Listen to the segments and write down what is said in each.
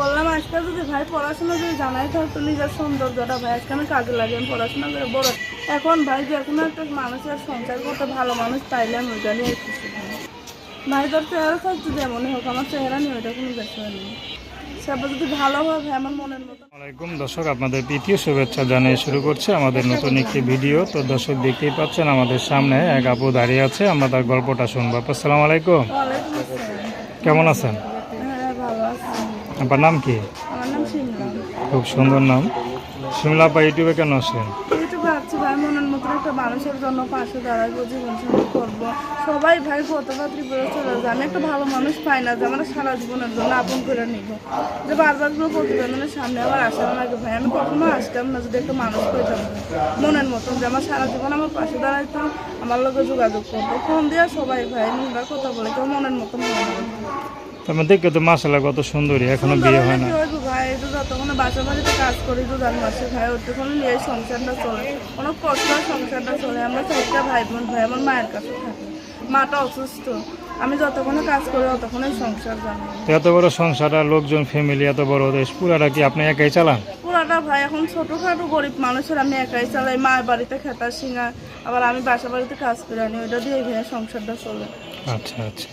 বললাম আজকাল যদি ভাই পড়াশোনা যদি জানাই থাকতো নিজের সৌন্দর্যটা ভাই আজকে আমি কাজে লাগে আমি পড়াশোনা করে বড়। এখন ভাই যে কোনো একটা মানুষের সংসার করতে ভালো মানুষ পাইলে আমি ওইটা নিয়ে খুশি ভাই। তোর চেহারা থাকতো যেমনই হোক আমার চেহারা নিয়ে ওইটা কোনো ব্যাপার নেই। হয় আসসালামাইকুম দর্শক আপনাদের দ্বিতীয় শুভেচ্ছা জানিয়ে শুরু করছে আমাদের নতুন একটি ভিডিও। তো দর্শক দেখতেই পাচ্ছেন আমাদের সামনে এক আপু দাঁড়িয়ে আছে আমরা তার গল্পটা শুনব। আপু আসসালামু আলাইকুম। কেমন আছেন? আপনার নাম কি? আমার নাম শিমলা। খুব সুন্দর নাম। শিমলা আপা ইউটিউবে কেন আসেন? মতন একটা মানুষের জন্য পাশে দাঁড়াবো জীবন সঙ্গী করব। সবাই ভাই কতটা ত্রিপুরা চলে যায়। আমি একটা ভালো মানুষ পাই না যে আমার সারা জীবনের জন্য আপন করে নিব। যে বারবার কোনো প্রতিবেদনের সামনে আমার আসা লাগে ভাই? আমি কখনো আসতাম না যদি একটা মানুষ পেতাম। মনের মতন যে আমার সারা জীবন আমার পাশে দাঁড়াইতো আমার লোকে যোগাযোগ করতো ফোন দিয়ে সবাই ভাই নোংরা কথা বলে কেউ মনের মতন মনে হয় তো আমার দেখে তো মাসাল্লাহ কত সুন্দরী এখনও বিয়ে হয় না। ভাই? তো যতক্ষণ বাসা বাড়িতে কাজ করি তো জান মাসে ভাই ওতক্ষণ নিয়ে সংসারটা চলে কোনো কষ্ট সংসারটা চলে আমরা চারটা ভাই বোন ভাই আমার মায়ের কাছে থাকি। মাটা অসুস্থ। আমি যতক্ষণে কাজ করি ততক্ষণই সংসার জানি এত বড় সংসার আর লোকজন ফ্যামিলি এত বড় দেশ পুরাটা কি আপনি একাই চালান? পুরাটা ভাই এখন ছোটোখাটো গরিব মানুষের আমি একাই চালাই। মায়ের বাড়িতে খেতা সিঙা আবার আমি বাসা বাড়িতে কাজ করে আনি ওইটা দিয়ে এখানে সংসারটা চলে। আচ্ছা আচ্ছা।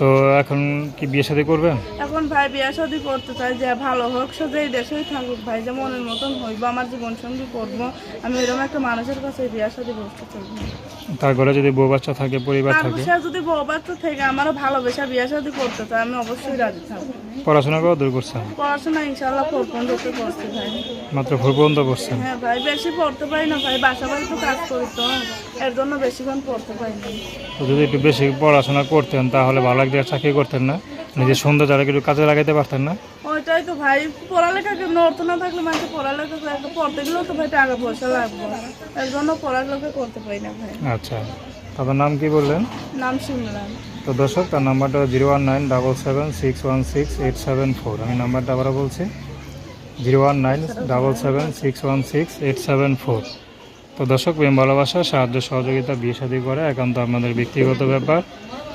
তো এখন কি বিয়ে শাদী করবেন? এখন ভাই বিয়ে শাদি করতে চাই যে ভালো হোক সে দেশেই থাকুক ভাই যে মনের মতন হইব আমার জীবন সঙ্গী করব। আমি এরকম একটা মানুষের কাছে বিয়ে শাদি করতে চাই। তার ঘরে যদি বউ বাচ্চা থাকে পরিবার থাকে? সে যদি বউ বাচ্চা থেকে আমারও ভালোবেসা বিয়ে শাদি করতে চাই আমি অবশ্যই রাজি থাকব। পড়াশোনা করে দূর করছেন? পড়াশোনা ইনশাল্লাহ ফোর পর্যন্ত করছি ভাই। মাত্র ভোর পর্যন্ত করছেন? হ্যাঁ ভাই বেশি পড়তে পারি না ভাই বাসা বাড়ি তো কাজ করি তো এর জন্য বেশিক্ষণ পড়তে পারি না। তো যদি একটু বেশি পড়াশোনা করতেন তাহলে ভালো এক জায়গায় চাকরি করতেন না। নিজের সৌন্দর্যটাকে কিছু কাজে লাগাইতে পারতেন না। ওইটাই তো ভাই পড়ালেখা অর্থ না থাকলে মানুষ পড়ালেখা পড়তে গেলেও তো ভাই টাকা পয়সা লাগবে। এর জন্য পড়ালেখা করতে পারি না ভাই। আচ্ছা আপনার নাম কি বললেন? নাম সিমরান তো দর্শক তার নাম্বারটা zero one nine double seven six one six eight seven four. আমি নাম্বারটা আবারও বলছি zero one nine double seven six one six eight seven four. তো দর্শক প্রেম ভালোবাসা সাহায্য সহযোগিতা বিয়ে শাদী করে একান্ত আপনাদের ব্যক্তিগত ব্যাপার।